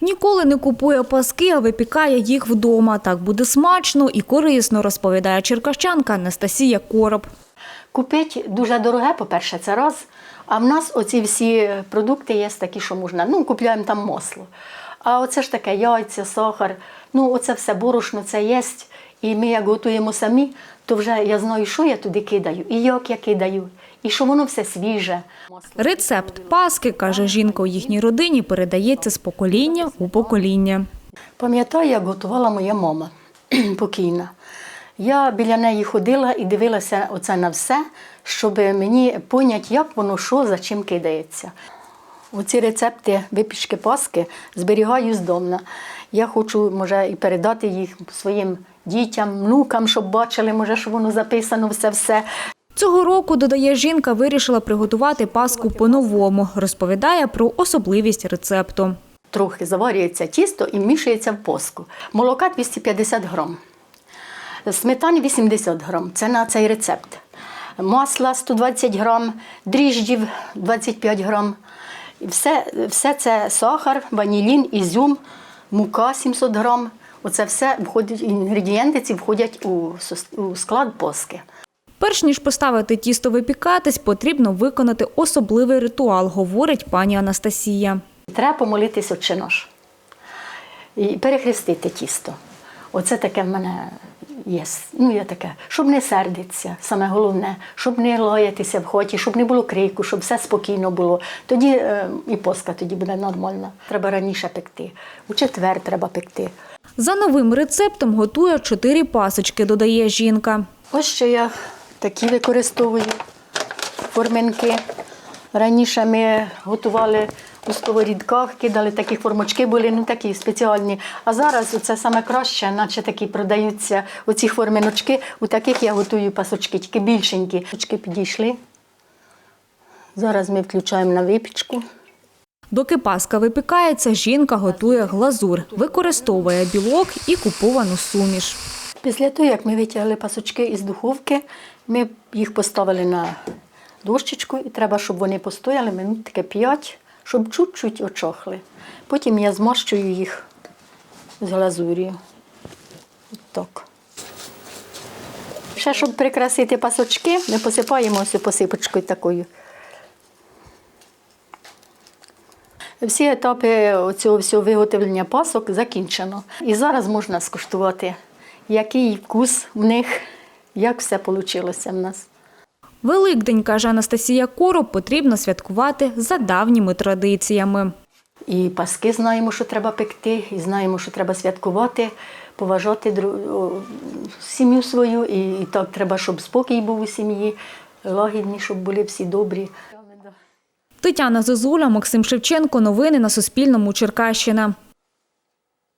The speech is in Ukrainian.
Ніколи не купує паски, а випікає їх вдома. Так буде смачно і корисно, розповідає черкащанка Анастасія Короб. Купити дуже дороге, по-перше, це раз. А в нас оці всі продукти є такі, що можна. Ну, купляємо там масло. А оце ж таке яйця, сахар, ну оце все борошно, це є. І ми як готуємо самі, то вже я знаю, що я туди кидаю, і як я кидаю, і що воно все свіже. Рецепт паски, каже жінка у їхній родині, передається з покоління у покоління. Пам'ятаю, як готувала моя мама покійна. Я біля неї ходила і дивилася оце на все, щоб мені поняти, як воно що за чим кидається. Оці рецепти випічки паски зберігаю здомна. Я хочу, може, і передати їх своїм дітям, внукам, щоб бачили, може, що воно записано все-все. Цього року, додає жінка, вирішила приготувати паску по-новому. Розповідає про особливість рецепту. Трохи заварюється тісто і вмішується в поску. Молока 250 грам, сметани 80 грам. Це на цей рецепт. Масла 120 грам, дріжджів 25 грам. Все, все це сахар, ванілін, ізюм, мука 700 грам. Оце все входить, інгредієнти ці входять у, у склад поски. Перш ніж поставити тісто випікатись, потрібно виконати особливий ритуал, говорить пані Анастасія. Треба помолитись отче наш і перехрестити тісто. Оце таке в мене є. Ну, я таке, щоб не сердитися, саме головне, щоб не лаятися в хоті, щоб не було крику, щоб все спокійно було. Тоді е, і поска тоді буде нормальна. Треба раніше пекти. У четвер треба пекти. За новим рецептом готує чотири пасочки, додає жінка. Ось що я такі використовую форминки. Раніше ми готували у сковорідках, кидали такі формочки, були ну такі спеціальні. А зараз це саме краще, наче такі продаються оці форминочки. У таких я готую пасочки, тільки більшенькі. Пасочки підійшли. Зараз ми включаємо на випічку. Доки паска випікається, жінка готує глазур, використовує білок і куповану суміш. Після того, як ми витягли пасочки із духовки, ми їх поставили на дощечку, і треба, щоб вони постояли минут таке 5, щоб чуть-чуть очохли. Потім я змащую їх з глазур'ю. Так. Ще, щоб прикрасити пасочки, ми посипаємо ось посипочкою такою. Всі етапи цього всього виготовлення пасок закінчено. І зараз можна скуштувати, який вкус в них, як все вийшло в нас. Великдень, каже Анастасія Короб, потрібно святкувати за давніми традиціями. І паски знаємо, що треба пекти, і знаємо, що треба святкувати, поважати сім'ю свою. І, так треба, щоб спокій був у сім'ї, лагідні, щоб були всі добрі. Тетяна Зозуля, Максим Шевченко. Новини на Суспільному. Черкащина.